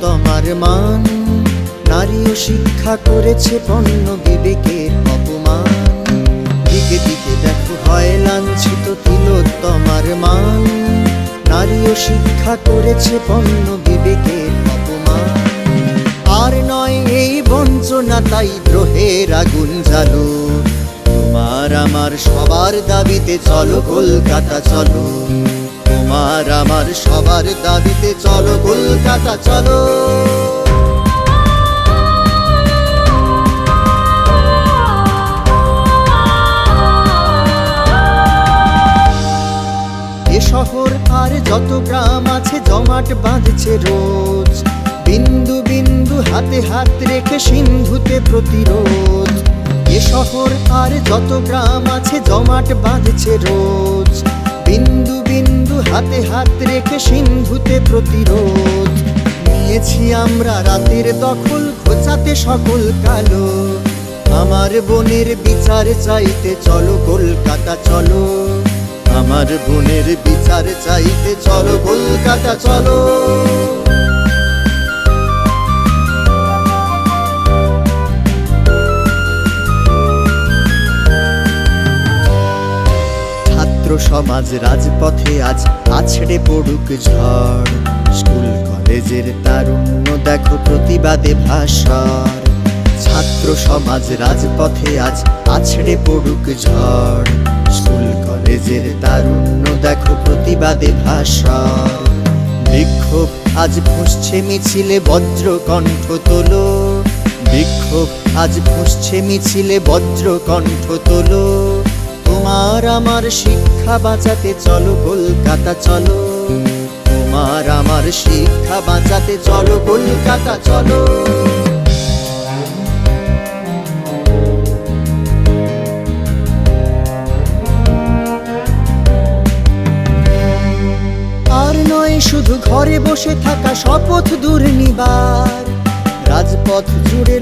তোমার মান। নারী ও শিক্ষা করেছে পণ্য বিবেকের অপমান। দিকে দিকে দেখো হয় লাঞ্ছিত তিলোত্তমার মান। নারী ও শিক্ষা করেছে পণ্য বিবেকের অপমান। আর নয় এই বঞ্চনা, তাই দ্রোহের আগুন জালো তোমার আমার সবার দাবিতে চলো, কলকাতা চলো। তোমার আমার সবার দাবিতে চলো কলকাতা, চলো। এ শহর আর যত গ্রাম আছে, জমাট বাঁধছে রোজ। বিন্দু বিন্দু হাতে হাত রেখে সিন্ধুতে প্রতিরোধ। এ শহর আর যত গ্রাম আছে, জমাট বাঁধছে রোজ। বিন্দু বিন্দু হাতে হাত রেখে সিন্ধুতে প্রতিরোধ। নিয়েছি আমরা রাতের দখল খোঁচাতে সকল কালো। আমার বোনের বিচার চাইতে চলো কলকাতা, চলো। আমার বোনের বিচার চাইতে চলো কলকাতা, চলো। সমাজ রাজপথে আজ আছড়ে পড়ুক ঝড়। স্কুল, কলেজের তারুণ্য দেখো প্রতিবাদে ভাষার ছাত্র সমাজ রাজপথে আজ আছড়ে পড়ুক ঝড়। স্কুল, কলেজের তারুণ্য দেখো প্রতিবাদে ভাষার বিক্ষোভ আজ ফুসছে মিছিলে বজ্র কণ্ঠ তোলো। বিক্ষোভ আজ ফুসছে মিছিলে বজ্র কণ্ঠ তোলো। তোমার আমার শিক্ষা বাঁচাতে চলো কলকাতা, চলো। তোমার আমার শিক্ষা বাঁচাতে চলো কলকাতা, চলো। নয় শুধু ঘরে বসে থাকা শপথ দূর নিবার। রাজপথ জুড়ে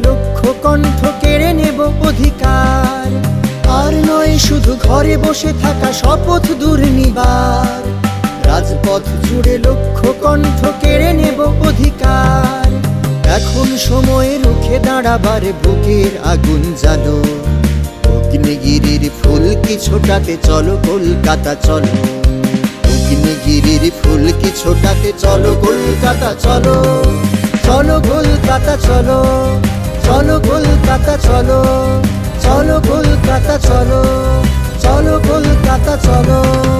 ঘরে বসে থাকা শপথ দুর্নিবার। রাজপথ জুড়ে লক্ষ্য কণ্ঠ কেড়ে নেব অধিকার। এখন সময় রুখে দাঁড়াবার বুকের আগুন জ্বালো অগ্নিগিরির ফুল কি ছোটাতে চলো, কলকাতা চলো। অগ্নিগিরির ফুল কি ছোটাতে চলো, কলকাতা চলো। চলো, কলকাতা চলো। চলো, কলকাতা চলো। চলো, কলকাতা চলো। চলো কলকাতা চলো।